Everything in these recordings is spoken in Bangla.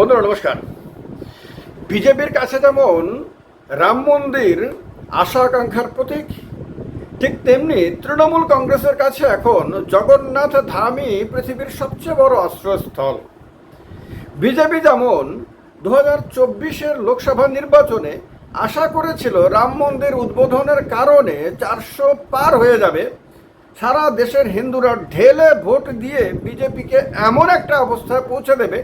বন্ধুরা, নমস্কার। বিজেপির কাছে যেমন রাম মন্দির আশা আকাঙ্ক্ষার প্রতীক, ঠিক তেমনি তৃণমূল কংগ্রেসের কাছে এখন জগন্নাথ ধামই পৃথিবীর সবচেয়ে বড় আশ্রয়স্থল। বিজেপি যেমন দু হাজার চব্বিশের লোকসভা নির্বাচনে আশা করেছিল রাম মন্দির উদ্বোধনের কারণে চারশো পার হয়ে যাবে, সারা দেশের হিন্দুরা ঢেলে ভোট দিয়ে বিজেপিকে এমন একটা অবস্থায় পৌঁছে দেবে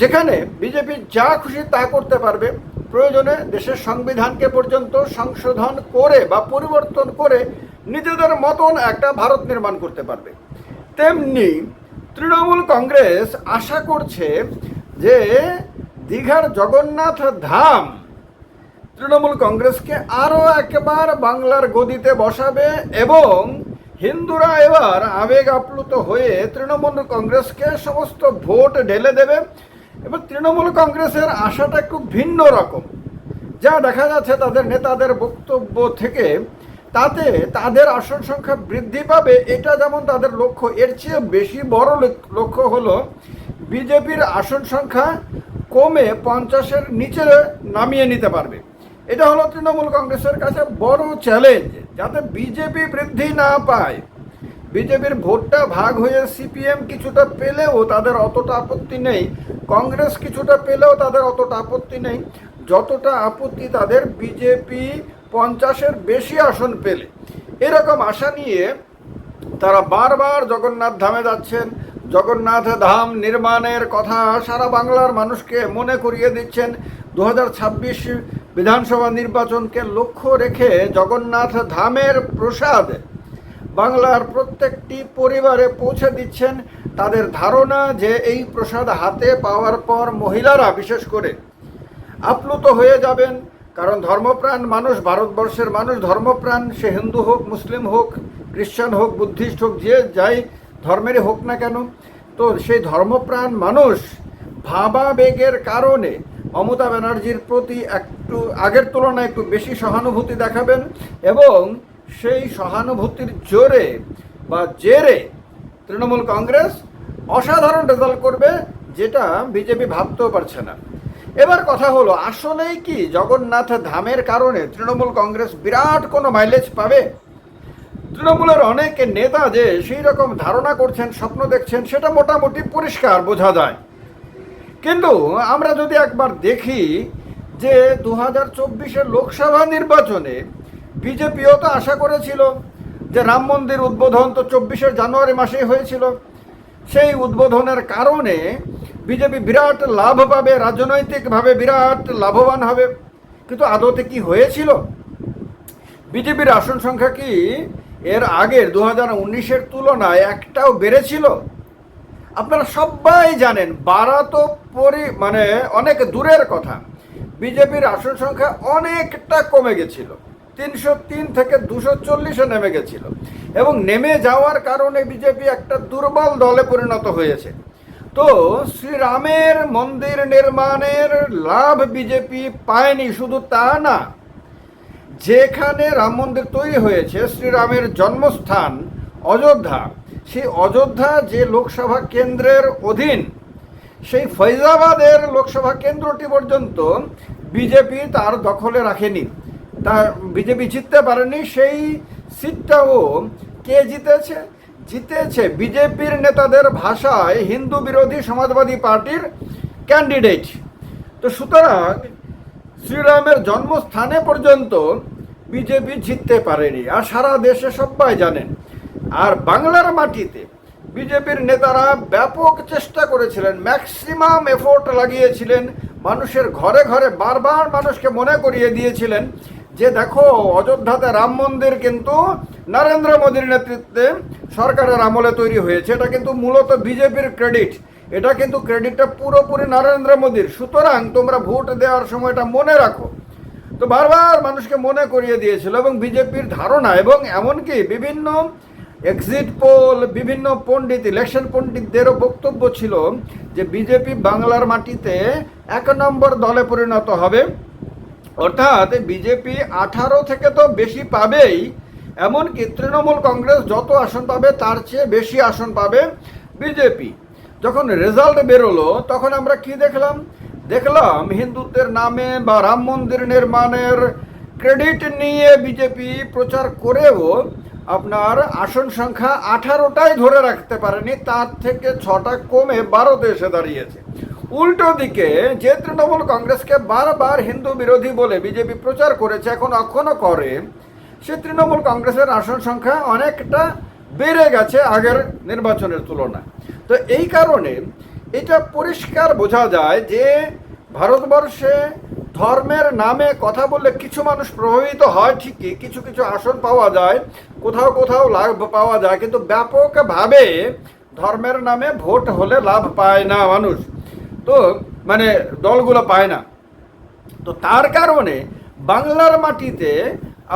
যেখানে বিজেপি যা খুশি তা করতে পারবে, প্রয়োজনে দেশের সংবিধানকে পর্যন্ত সংশোধন করে বা পরিবর্তন করে নিজেদের মতন একটা ভারত নির্মাণ করতে পারবে। তেমনি তৃণমূল কংগ্রেস আশা করছে যে দীঘার জগন্নাথ ধাম তৃণমূল কংগ্রেসকে আরও একবার বাংলার গদিতে বসাবে এবং হিন্দুরা এবার আবেগ আপ্লুত হয়ে তৃণমূল কংগ্রেসকে সমস্ত ভোট ঢেলে দেবে। এবং তৃণমূল কংগ্রেসের আশাটা একটু ভিন্ন রকম। যা দেখা যাচ্ছে তাদের নেতাদের বক্তব্য থেকে, তাতে তাদের আসন সংখ্যা বৃদ্ধি পাবে, এটা যেমন তাদের লক্ষ্য। এর চেয়ে বেশি বড় লক- লক্ষ্য হলো বিজেপির আসন সংখ্যা কমে পঞ্চাশের নিচে নামিয়ে নিতে পারবে। এটা হলো তৃণমূল কংগ্রেসের কাছে বড় চ্যালেঞ্জ যাতে বিজেপি বৃদ্ধি না পায়। বিজেপির ভোটটা ভাগ হয়ে সিপিএম কিছুটা পেলেও তাদের অতটা আপত্তি নেই। কংগ্রেস কিছুটা পেলেও তাদের অতটা আপত্তি নেই। যতটা আপত্তি তাদের বিজেপি পঞ্চাশের বেশি আসন পেলে। এরকম আশা নিয়ে তারা বারবার জগন্নাথ ধামে যাচ্ছেন। জগন্নাথ ধাম নির্মাণের কথা সারা বাংলার মানুষকে মনে করিয়ে দিচ্ছেন। দু হাজার ছাব্বিশ বিধানসভা নির্বাচনকে লক্ষ্য রেখে জগন্নাথ ধামের প্রসাদ বাংলার প্রত্যেকটি পরিবারে পৌঁছে দিচ্ছেন তাদের ধারণা যে এই প্রসাদ হাতে পাওয়ার পর মহিলারা, বিশেষ করে আপ্লুত হয়ে যাবেন। কারণ ধর্মপ্রাণ মানুষ, ভারতবর্ষের মানুষ ধর্মপ্রাণ, সে হিন্দু হোক, মুসলিম হোক, খ্রিস্টান হোক, বুদ্ধিস্ট হোক, যে যাই ধর্মেরই হোক না কেন, তো সেই ধর্মপ্রাণ মানুষ ভাবাবেগের কারণে মমতা ব্যানার্জির প্রতি একটু আগের তুলনায় একটু বেশি সহানুভূতি দেখাবেন এবং সেই সহানুভূতির জোরে বা জেরে তৃণমূল কংগ্রেস অসাধারণ রেজাল্ট করবে যেটা বিজেপি ভাবতেও পারছে না। এবার কথা হলো, আসলেই কি জগন্নাথ ধামের কারণে তৃণমূল কংগ্রেস বিরাট কোনো মাইলেজ পাবে? তৃণমূলের অনেক নেতা যে সেই রকম ধারণা করছেন, স্বপ্ন দেখছেন, সেটা মোটামুটি পরিষ্কার বোঝা যায়। কিন্তু আমরা যদি একবার দেখি যে দু হাজার লোকসভা নির্বাচনে বিজেপিও তো আশা করেছিল যে রাম মন্দির উদ্বোধন তো চব্বিশে জানুয়ারি মাসেই হয়েছিল। সেই উদ্বোধনের কারণে বিজেপি বিরাট লাভ পাবে, রাজনৈতিকভাবে বিরাট লাভবান হবে। কিন্তু আদতে কি হয়েছিল? বিজেপির আসন সংখ্যা কি এর আগের দু হাজার উনিশের তুলনায় একটাও বেড়েছিল? আপনারা সবাই জানেন বাড়া তো পরি মানে অনেক দূরের কথা। বিজেপির আসন সংখ্যা অনেকটা কমে গেছিল। তিনশো তিন থেকে দুশো চল্লিশে নেমে গেছিল। এবং নেমে যাওয়ার কারণে বিজেপি একটা দুর্বল দলে পরিণত হয়েছে। তো শ্রীরামের মন্দির নির্মাণের লাভ বিজেপি পায়নি, শুধু তা না, যেখানে রাম মন্দির তৈরি হয়েছে, শ্রীরামের জন্মস্থান অযোধ্যা। সেই অযোধ্যা যে লোকসভা কেন্দ্রের অধীন, সেই ফৈজাবাদের লোকসভা কেন্দ্রটি পর্যন্ত বিজেপি তার দখলে রাখেনি। তার বিজেপি জিততে পারেনি, সেই সিটটাও কে জিতেছে? জিতেছে বিজেপির নেতাদের ভাষায় হিন্দু বিরোধী সমাজবাদী পার্টির ক্যান্ডিডেট। তো সুতরাং শ্রীরামের জন্মস্থানে পর্যন্ত বিজেপি জিততে পারেনি, আর সারা দেশে সবাই জানেন। আর বাংলার মাটিতে বিজেপির নেতারা ব্যাপক চেষ্টা করেছিলেন, ম্যাক্সিমাম এফোর্ট লাগিয়েছিলেন, মানুষের ঘরে ঘরে বারবার মানুষকে মনে করিয়ে দিয়েছিলেন যে দেখো, অযোধ্যাতে রাম মন্দির কিন্তু নরেন্দ্র মোদীর নেতৃত্বে সরকারের আমলে তৈরি হয়েছে। এটা কিন্তু মূলত বিজেপির ক্রেডিট। এটা কিন্তু ক্রেডিটটা পুরোপুরি নরেন্দ্র মোদীর। সুতরাং তোমরা ভোট দেওয়ার সময়টা মনে রাখো। তো বারবার মানুষকে মনে করিয়ে দিয়েছিল এবং বিজেপির ধারণা এবং এমনকি বিভিন্ন এক্সিট পোল বিভিন্ন পণ্ডিত ইলেকশন পণ্ডিতদেরও বক্তব্য ছিল যে বিজেপি বাংলার মাটিতে এক নম্বর দলে পরিণত হবে। অর্থাৎ বিজেপি আঠারো থেকে তো বেশি পাবেই, এমনকি তৃণমূল কংগ্রেস যত আসন পাবে তার চেয়ে বেশি আসন পাবে বিজেপি। যখন রেজাল্ট বেরোলো, তখন আমরা কি দেখলাম? দেখলাম হিন্দুদের নামে বা রাম মন্দির নির্মাণের ক্রেডিট নিয়ে বিজেপি প্রচার করেও আপনার আসন সংখ্যা আঠারোটাই ধরে রাখতে পারেনি, তার থেকে ছটা কমে বারোতে এসে দাঁড়িয়েছে। উল্টো দিকে যে তৃণমূল কংগ্রেসকে বারবার হিন্দু বিরোধী বলে বিজেপি প্রচার করেছে, এখন এখনও করে, সে তৃণমূল কংগ্রেসের আসন সংখ্যা অনেকটা বেড়ে গেছে আগের নির্বাচনের তুলনায়। তো এই কারণে এটা পরিষ্কার বোঝা যায় যে ভারতবর্ষে ধর্মের নামে কথা বললে কিছু মানুষ প্রভাবিত হয় ঠিকই, কিছু কিছু আসন পাওয়া যায়, কোথাও কোথাও লাভ পাওয়া যায়, কিন্তু ব্যাপকভাবে ধর্মের নামে ভোট হলে লাভ পায় না মানুষ। তো মানে দলগুলো পায় না। তো তার কারণে বাংলার মাটিতে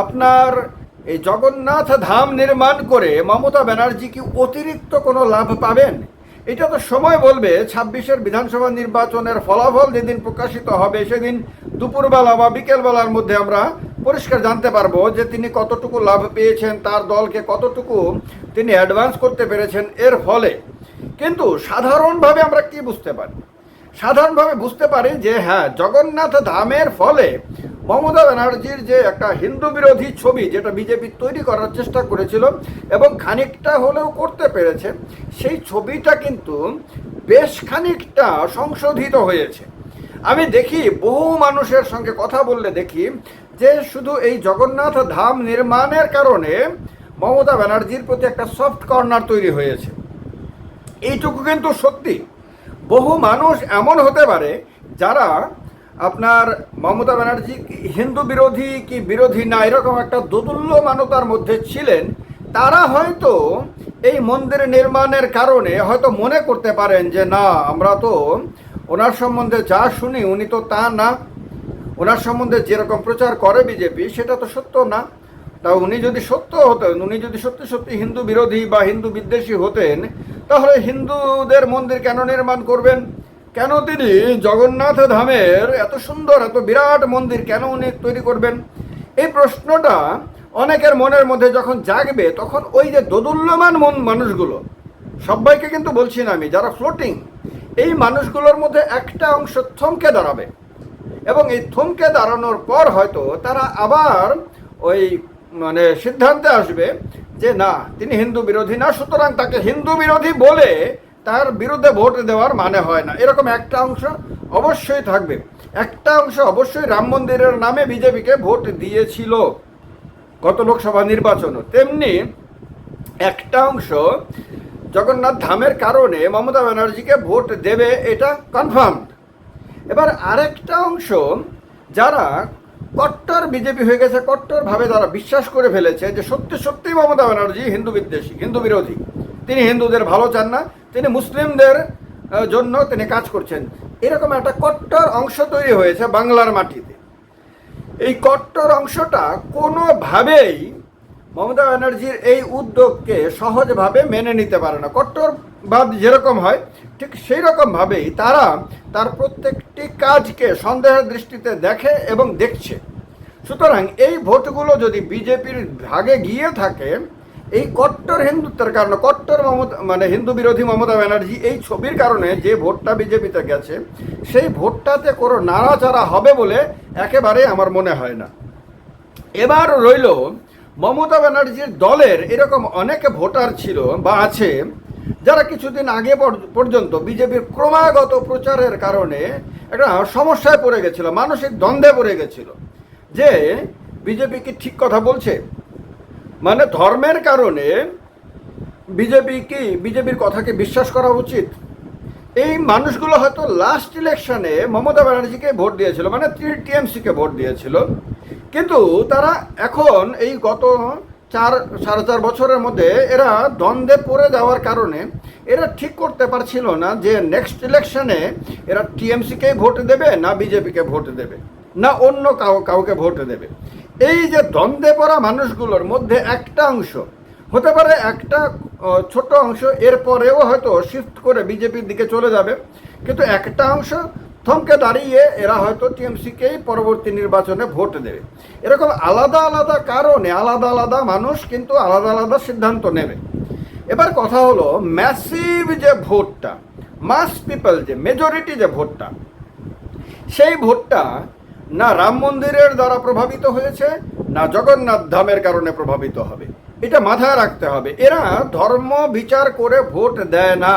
আপনার এই জগন্নাথ ধাম নির্মাণ করে মমতা ব্যানার্জি কি অতিরিক্ত কোনো লাভ পাবেন? এটা তো সময় বলবে, ছাব্বিশের বিধানসভা নির্বাচনের ফলাফল যেদিন প্রকাশিত হবে সেদিন দুপুরবেলা বা বিকেলবেলার মধ্যে আমরা পরিষ্কার জানতে পারব যে তিনি কতটুকু লাভ পেয়েছেন, তার দলকে কতটুকু তিনি অ্যাডভান্স করতে পেরেছেন এর ফলে। কিন্তু সাধারণভাবে আমরা কি বুঝতে পারি? সাধারণভাবে বুঝতে পারি যে হ্যাঁ জগন্নাথ ধামের ফলে মমতা ব্যানার্জির যে একটা হিন্দু বিরোধী ছবি যেটা বিজেপি তৈরি করার চেষ্টা করেছিল এবং খানিকটা হলেও করতে পেরেছে, সেই ছবিটা কিন্তু বেশ খানিকটা সংশোধিত হয়েছে। আমি দেখি, বহু মানুষের সঙ্গে কথা বললে দেখি যে, শুধু এই জগন্নাথ ধাম নির্মাণের কারণে মমতা ব্যানার্জির প্রতি একটা সফট কর্নার তৈরি হয়েছে। এইটুকু কিন্তু সত্যি। বহু মানুষ এমন হতে পারে যারা আপনার মমতা ব্যানার্জি হিন্দু বিরোধী কি বিরোধী না, এরকম একটা দোদুল্য মানতার মধ্যে ছিলেন, তারা হয়তো এই মন্দির নির্মাণের কারণে হয়তো মনে করতে পারেন যে না, আমরা তো ওনার সম্বন্ধে যা শুনি উনি তো তা না। ওনার সম্বন্ধে যেরকম প্রচার করে বিজেপি, সেটা তো সত্য না। তা উনি যদি সত্য হতেন, উনি যদি সত্যি সত্যি হিন্দু বিরোধী বা হিন্দু বিদ্বেষী হতেন, তাহলে হিন্দুদের মন্দির কেন নির্মাণ করবেন? কেন তিনি জগন্নাথ ধামের এত সুন্দর, এত বিরাট মন্দির কেন উনি তৈরি করবেন? এই প্রশ্নটা অনেকের মনের মধ্যে যখন জাগবে, তখন ওই যে দোদুল্যমান মন মানুষগুলো, সবাইকে কিন্তু বলছি না আমি, যারা ফ্লোটিং এই মানুষগুলোর মধ্যে একটা অংশ থমকে দাঁড়াবে। এবং এই থমকে দাঁড়ানোর পর হয়তো তারা আবার ওই মানে সিদ্ধান্তে আসবে যে না, তিনি হিন্দু বিরোধী না, সুতরাং তাকে হিন্দু বিরোধী বলে তার বিরুদ্ধে ভোট দেওয়ার মানে হয় না। এরকম একটা অংশ অবশ্যই থাকবে। একটা অংশ অবশ্যই রাম মন্দিরের নামে বিজেপিকে ভোট দিয়েছিল গত লোকসভা নির্বাচনও তেমনি একটা অংশ জগন্নাথ ধামের কারণে মমতা ব্যানার্জিকে ভোট দেবে, এটা কনফার্ম এবার আরেকটা অংশ, যারা কট্টর বিজেপি হয়ে গেছে, কট্টরভাবে তারা বিশ্বাস করে ফেলেছে যে সত্যি সত্যি মমতা ব্যানার্জি হিন্দু বিদ্বেষী, হিন্দু বিরোধী। তিনি হিন্দুদের ভালো চান না, তিনি মুসলিমদের জন্য তিনি কাজ করছেন। এরকম একটা কট্টর অংশ তৈরি হয়েছে বাংলার মাটিতে। এই কট্টর অংশটা কোনোভাবেই মমতা ব্যানার্জির এই উদ্যোগকে সহজভাবে মেনে নিতে পারে না। কট্টরবাদ যেরকম হয়, ঠিক সেই রকমভাবেই তারা তার প্রত্যেকটি কাজকে সন্দেহের দৃষ্টিতে দেখে এবং দেখছে। সুতরাং এই ভোটগুলো যদি বিজেপির ভাগে গিয়ে থাকে, এই কট্টর হিন্দুত্বের কারণে, কট্টর মমতা মানে হিন্দু বিরোধী মমতা ব্যানার্জি এই ছবির কারণে যে ভোটটা বিজেপিতে গেছে, সেই ভোটটাতে কোনো নাড়াচাড়া হবে বলে একেবারে আমার মনে হয় না। এবার রইল মমতা ব্যানার্জির দলের এরকম অনেক ভোটার ছিল বা আছে যারা কিছুদিন আগে পর- পর্যন্ত বিজেপির ক্রমাগত প্রচারের কারণে একটা সমস্যায় পড়ে গেছিল, মানসিক দ্বন্দ্বে পড়ে গেছিল, যে বিজেপি কি ঠিক কথা বলছে? মানে ধর্মের কারণে বিজেপি কি, বিজেপির কথাকে বিশ্বাস করা উচিত? এই মানুষগুলো হয়তো লাস্ট ইলেকশনে মমতা ব্যানার্জিকে ভোট দিয়েছিল মানে টিএমসিকে ভোট দিয়েছিল, কিন্তু তারা এখন এই গত চার, সাড়ে চার বছরের মধ্যে এরা দ্বন্দ্বে পড়ে যাওয়ার কারণে এরা ঠিক করতে পারছিল না যে নেক্সট ইলেকশনে এরা টিএমসিকেই ভোট দেবে না বিজেপিকে ভোট দেবে, না অন্য কাউ, কাউকে ভোট দেবে। এই যে দ্বন্দ্বে পড়া মানুষগুলোর মধ্যে একটা অংশ, হতে পারে একটা ছোট অংশ, এরপরেও হয়তো শিফট করে বিজেপির দিকে চলে যাবে, কিন্তু একটা অংশ থমকে দাঁড়িয়ে এরা হয়তো টিএমসিকেই পরবর্তী নির্বাচনে ভোট দেবে। এরকম আলাদা আলাদা কারণে আলাদা আলাদা মানুষ কিন্তু আলাদা আলাদা সিদ্ধান্ত নেবে। এবার কথা হলো ম্যাসিভ যে ভোটটা মাস পিপল যে মেজরিটি যে ভোটটা, সেই ভোটটা না রাম মন্দিরের দ্বারা প্রভাবিত হয়েছে, না জগন্নাথ ধামের কারণে প্রভাবিত হবে। এটা মাথায় রাখতে হবে। এরা ধর্ম বিচার করে ভোট দেয় না।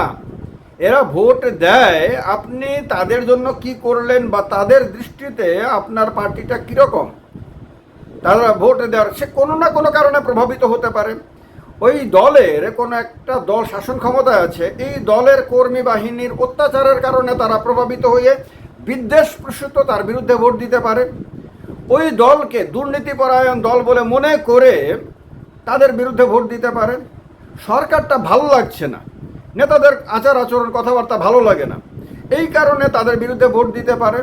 এরা ভোট দেয়, আপনি তাদের জন্য কি করলেন বা তাদের দৃষ্টিতে আপনার পার্টিটা কীরকম? তারা ভোট দেওয়ার, সে কোনো না কোনো কারণে প্রভাবিত হতে পারে। ওই দলের কোনো একটা দল শাসন ক্ষমতায় আছে, এই দলের কর্মী বাহিনীর অত্যাচারের কারণে তারা প্রভাবিত হয়ে বিদ্বেষ প্রসূত তার বিরুদ্ধে ভোট দিতে পারে। ওই দলকে দুর্নীতিপরায়ণ দল বলে মনে করে তাদের বিরুদ্ধে ভোট দিতে পারে। সরকারটা ভালো লাগছে না। নেতাদের আচার আচরণ কথাবার্তা ভালো লাগে না। এই কারণে তাদের বিরুদ্ধে ভোট দিতে পারে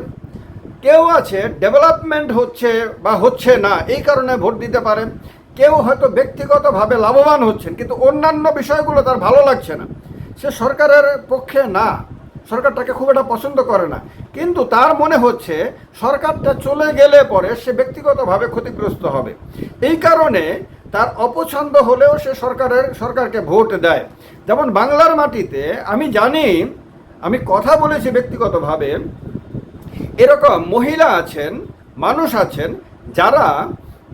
কেউ আছে ডেভেলপমেন্ট হচ্ছে বা হচ্ছে না, এই কারণে ভোট দিতে পারেন। কেউ হয়তো ব্যক্তিগতভাবে লাভবান হচ্ছেন, কিন্তু অন্যান্য বিষয়গুলো তার ভালো লাগছে না। সে সরকারের পক্ষে না, সরকারটাকে খুব একটা পছন্দ করে না। কিন্তু তার মনে হচ্ছে সরকারটা চলে গেলে পরে সে ব্যক্তিগতভাবে ক্ষতিগ্রস্ত হবে। এই কারণে তার অপছন্দ হলেও সে সরকারের, সরকারকে ভোট দেয়। যেমন বাংলার মাটিতে আমি জানি, আমি কথা বলেছি ব্যক্তিগতভাবে, এরকম মহিলা আছেন, মানুষ আছেন, যারা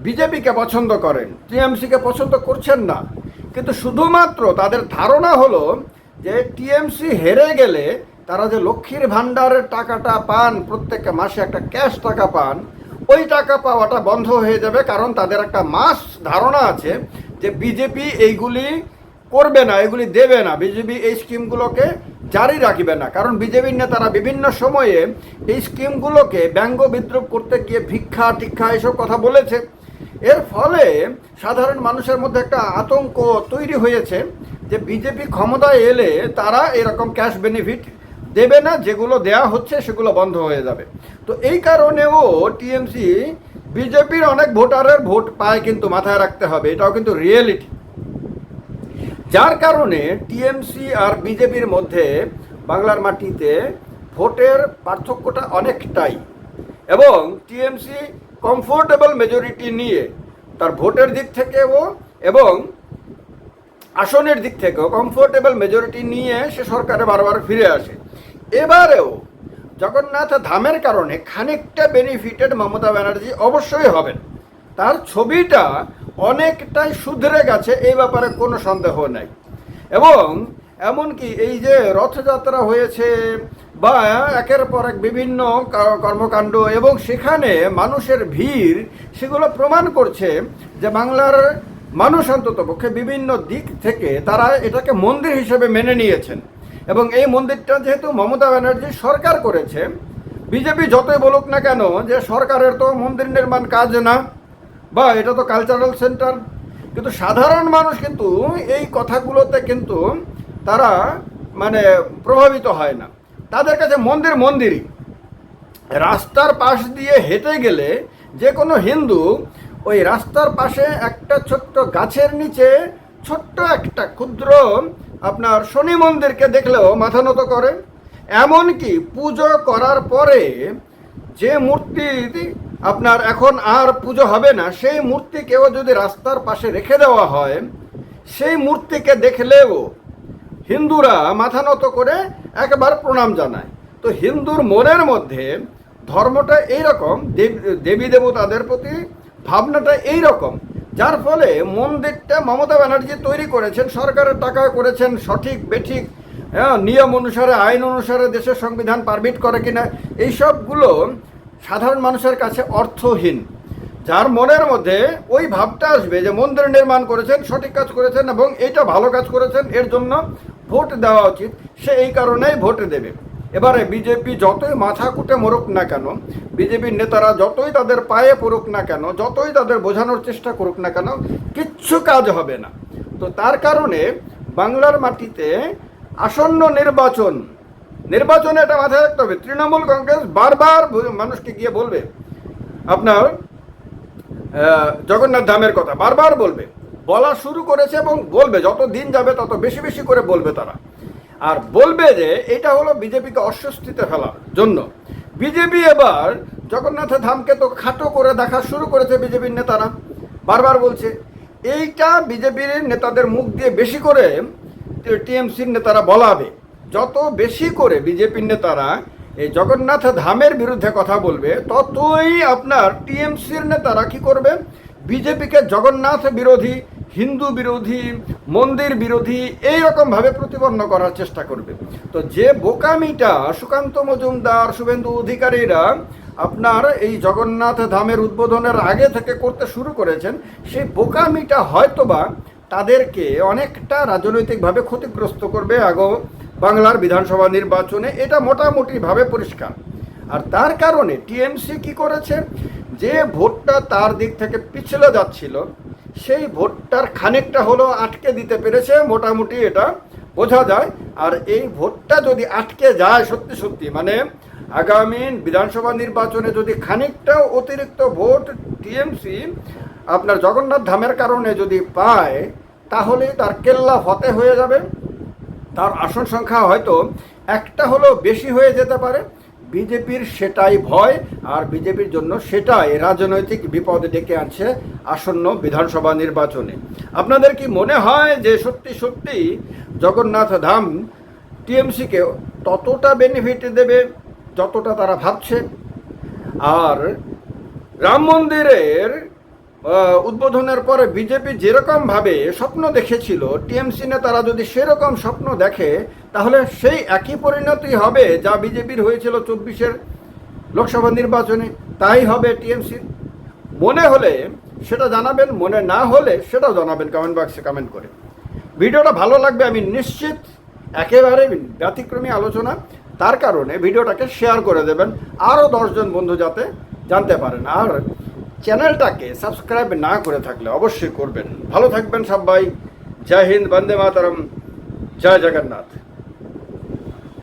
বিজেপিকে পছন্দ করেন। টিএমসিকে পছন্দ করছেন না। কিন্তু শুধুমাত্র তাদের ধারণা হলো যে টিএমসি হেরে গেলে তারা যে লক্ষ্মীর ভাণ্ডারের টাকাটা পান, প্রত্যেক মাসে একটা ক্যাশ টাকা পান ওই টাকা পাওয়াটা বন্ধ হয়ে যাবে, কারণ তাদের একটা মাস ধারণা আছে যে বিজেপি এইগুলি করবে না, এগুলি দেবে না। বিজেপি এই স্কিমগুলোকে জারি রাখবে না। কারণ বিজেপির নেতারা বিভিন্ন সময়ে এই স্কিমগুলোকে ব্যঙ্গ বিদ্রুপ করতে গিয়ে ভিক্ষা, টিক্ষা এসব কথা বলেছে। এর ফলে সাধারণ মানুষের মধ্যে একটা আতঙ্ক তৈরি হয়েছে যে বিজেপি ক্ষমতায় এলে তারা এরকম ক্যাশ বেনিফিট দেবে না, যেগুলো দেয়া হচ্ছে সেগুলো বন্ধ হয়ে যাবে। তো এই কারণেও টিএমসি, বিজেপির অনেক ভোটারের ভোট পায় কিন্তু মাথায় রাখতে হবে, এটাও কিন্তু রিয়েলিটি যার কারণে টিএমসি আর বিজেপির মধ্যে বাংলার মাটিতে ভোটের পার্থক্যটা অনেকটাই। এবং টিএমসি কমফোর্টেবল মেজরিটি নিয়ে তার ভোটের দিক থেকেও এবং আসনের দিক থেকেও কমফোর্টেবল মেজরিটি নিয়ে সে সরকারে বারবার ফিরে আসে। এবারেও জগন্নাথ ধামের কারণে খানিকটা বেনিফিটেড মমতা ব্যানার্জি অবশ্যই হবেন। তার ছবিটা অনেকটাই শুধরে গেছে, এই ব্যাপারে কোনো সন্দেহ নাই। এবং এমনকি এই যে রথযাত্রা হয়েছে বা একের পর এক বিভিন্ন কর্মকাণ্ড এবং সেখানে মানুষের ভিড়, সেগুলো প্রমাণ করছে যে বাংলার মানুষ অন্তত পক্ষে বিভিন্ন দিক থেকে তারা এটাকে মন্দির হিসেবে মেনে নিয়েছেন। এবং এই মন্দিরটা যেহেতু মমতা ব্যানার্জি সরকার করেছে, বিজেপি যতই বলুক না কেন যে সরকারের তো মন্দির নির্মাণ কাজ না, বা এটা তো কালচারাল সেন্টার কিন্তু সাধারণ মানুষ কিন্তু এই কথাগুলোতে কিন্তু তারা মানে প্রভাবিত হয় না। তাদের কাছে মন্দির মন্দিরই। রাস্তার পাশ দিয়ে হেঁটে গেলে যে কোনো হিন্দু ওই রাস্তার পাশে একটা ছোট্ট গাছের নিচে ছোট্ট একটা ক্ষুদ্র আপনার শনি মন্দিরকে দেখলেও মাথা নত করে এমনকি পুজো করার পরে যে মূর্তি আপনার এখন আর পুজো হবে না, সেই মূর্তিকেও যদি রাস্তার পাশে রেখে দেওয়া হয়, সেই মূর্তিকে দেখলেও হিন্দুরা মাথা নত করে একবার প্রণাম জানায়। তো হিন্দুর মনের মধ্যে ধর্মটা এইরকম, দেব- দেবী দেবতাদের প্রতি ভাবনাটা এই রকম যার ফলে মন্দিরটা মমতা ব্যানার্জি তৈরি করেছেন সরকারের টাকা করেছেন সঠিক বেঠিক হ্যাঁ, নিয়ম অনুসারে আইন অনুসারে দেশের সংবিধান পারমিট করে কিনা এইসবগুলো সাধারণ মানুষের কাছে অর্থহীন। যার মনের মধ্যে ওই ভাবটা আসবে যে মন্দির নির্মাণ করেছেন সঠিক কাজ করেছেন এবং এইটা ভালো কাজ করেছেন এর জন্য ভোট দেওয়া উচিত সে এই কারণেই ভোট দেবে। এবারে বিজেপি যতই মাথা কুটে মরুক না কেন বিজেপির নেতারা যতই তাদের পায়ে পড়ুক না কেন, যতই তাদের বোঝানোর চেষ্টা করুক না কেন, কিচ্ছু কাজ হবে না। তো তার কারণে বাংলার মাটিতে আসন্ন নির্বাচন, নির্বাচনে এটা মাথায় রাখতে হবে। তৃণমূল কংগ্রেস বারবার মানুষকে গিয়ে বলবে, আপনার জগন্নাথ ধামের কথা বারবার বলবে। বলা শুরু করেছে এবং বলবে, যত দিন যাবে তত বেশি বেশি করে বলবে তারা। আর বলবে যে এটা হলো বিজেপিকে অস্বস্তিতে ফেলার জন্য। বিজেপি এবার জগন্নাথ ধামকে তো খাটো করে দেখা শুরু করেছে বিজেপির নেতারা। বারবার বলছে, এইটা বিজেপির নেতাদের মুখ দিয়ে বেশি করে টিএমসির নেতারা বলাবে। যত বেশি করে বিজেপির নেতারা এই জগন্নাথ ধামের বিরুদ্ধে কথা বলবে, ততই আপনার টিএমসির নেতারা কি করবে? বিজেপিকে জগন্নাথ বিরোধী হিন্দু বিরোধী, মন্দির বিরোধী এই রকমভাবে প্রতিপন্ন করার চেষ্টা করবে। তো যে বোকামিটা সুকান্ত মজুমদার, শুভেন্দু অধিকারীরা আপনার এই জগন্নাথ ধামের উদ্বোধনের আগে থেকে করতে শুরু করেছেন, সেই বোকামিটা হয়তোবা তাদেরকে অনেকটা রাজনৈতিকভাবে ক্ষতিগ্রস্ত করবে আগো বাংলার বিধানসভা নির্বাচনে। এটা মোটামুটিভাবে পরিষ্কার। আর তার কারণে টিএমসি কি করেছে? যে ভোটটা তার দিক থেকে পিছলে যাচ্ছিল সেই ভোটটার খানিকটা হলো আটকে দিতে পেরেছে, মোটামুটি এটা বোঝা যায়। আর এই ভোটটা যদি আটকে যায় সত্যি সত্যি মানে আগামী বিধানসভা নির্বাচনে যদি খানিকটাও অতিরিক্ত ভোট টিএমসি আপনার জগন্নাথ ধামের কারণে যদি পায় তাহলে তার কেল্লা ফতে হয়ে যাবে। তার আসন সংখ্যা হয়তো একটা হলেও বেশি হয়ে যেতে পারে। বিজেপির সেটাই ভয় আর বিজেপির জন্য সেটাই রাজনৈতিক বিপদ ডেকে আনছে আসন্ন বিধানসভা নির্বাচনে। আপনাদের কি মনে হয় যে সত্যি সত্যি জগন্নাথ ধাম টিএমসিকে ততটা বেনিফিট দেবে যতটা তারা ভাবছে? আর রাম মন্দিরের উদ্বোধনের পরে বিজেপি যেরকমভাবে স্বপ্ন দেখেছিল, টিএমসি নেতারা যদি সেরকম স্বপ্ন দেখে তাহলে সেই একই পরিণতি হবে যা বিজেপির হয়েছিল চব্বিশের লোকসভা নির্বাচনে। তাই হবে টিএমসির মনে হলে সেটা জানাবেন, মনে না হলে সেটাও জানাবেন কমেন্ট বক্সে কমেন্ট করে। ভিডিওটা ভালো লাগবে আমি নিশ্চিত একেবারে ব্যতিক্রমী আলোচনা। তার কারণে ভিডিওটাকে শেয়ার করে দেবেন আরও দশজন বন্ধু যাতে জানতে পারেন। আর চ্যানেলটাকে সাবস্ক্রাইব না করে থাকলে অবশ্যই করবেন। ভালো থাকবেন সবাই জয় হিন্দ, বন্দে মাতরম। জয় জগন্নাথ।